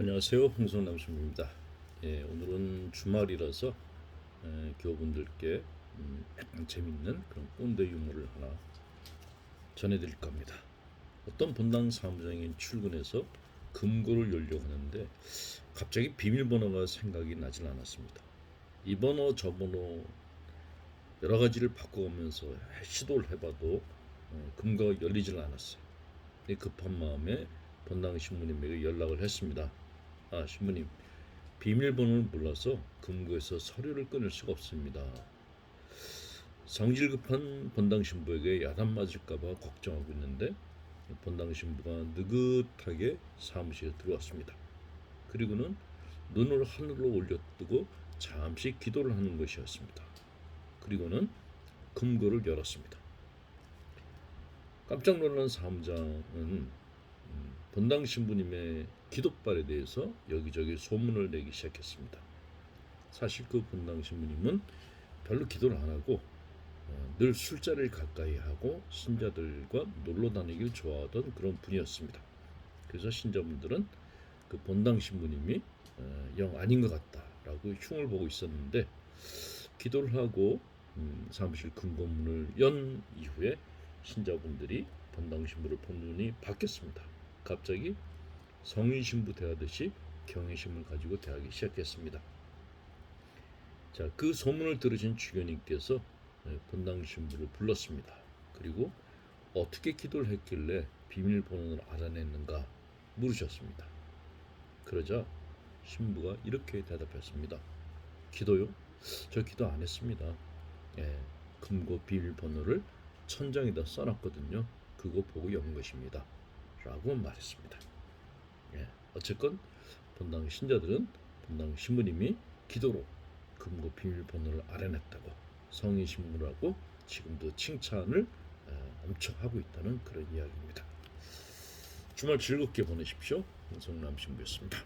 안녕하세요. 홍성남 신부입니다. 예, 오늘은 주말이라서 에, 교우분들께 음, 재밌는 그런 꼰대 유머를 하나 전해드릴 겁니다. 어떤 본당 사무장이 출근해서 금고를 열려고 하는데 갑자기 비밀번호가 생각이 나질 않았습니다. 이 번호 저 번호 여러 가지를 바꿔가면서 시도를 해봐도 어, 금고가 열리질 않았어요. 이 급한 마음에 본당 신부님에게 연락을 했습니다. 아 신부님 비밀번호를 몰라서 금고에서 서류를 끊을 수가 없습니다. 성질 급한 본당 신부에게 야단 맞을까봐 걱정하고 있는데 본당 신부가 느긋하게 사무실에 들어왔습니다. 그리고는 눈을 하늘로 올려뜨고 잠시 기도를 하는 것이었습니다. 그리고는 금고를 열었습니다. 깜짝 놀란 사무장은 음, 본당 신부님의 기도발에 대해서 여기저기 소문을 내기 시작했습니다. 사실 그 본당 신부님은 별로 기도를 안 하고 어, 늘 술자리를 가까이 하고 신자들과 놀러 다니길 좋아하던 그런 분이었습니다. 그래서 신자분들은 그 본당 신부님이 어, 영 아닌 것 같다라고 흉을 보고 있었는데 기도를 하고 음, 사무실 금고문을 연 이후에 신자분들이 본당 신부를 본 눈이 바뀌었습니다. 갑자기 성인 신부 대하듯이 경외심을 가지고 대하기 시작했습니다. 자, 그 소문을 들으신 주교님께서 예, 본당 신부를 불렀습니다. 그리고 어떻게 기도를 했길래 비밀번호를 알아냈는가 물으셨습니다. 그러자 신부가 이렇게 대답했습니다. 기도요? 저 기도 안 했습니다. 예, 금고 비밀번호를 천장에다 써놨거든요. 그거 보고 연 것입니다. 라고 말했습니다. 예, 어쨌건 본당 신자들은 본당 신부님이 기도로 금고 비밀번호를 알아냈다고 성인 신부라고 지금도 칭찬을 어, 엄청 하고 있다는 그런 이야기입니다. 주말 즐겁게 보내십시오. 홍성남 신부였습니다.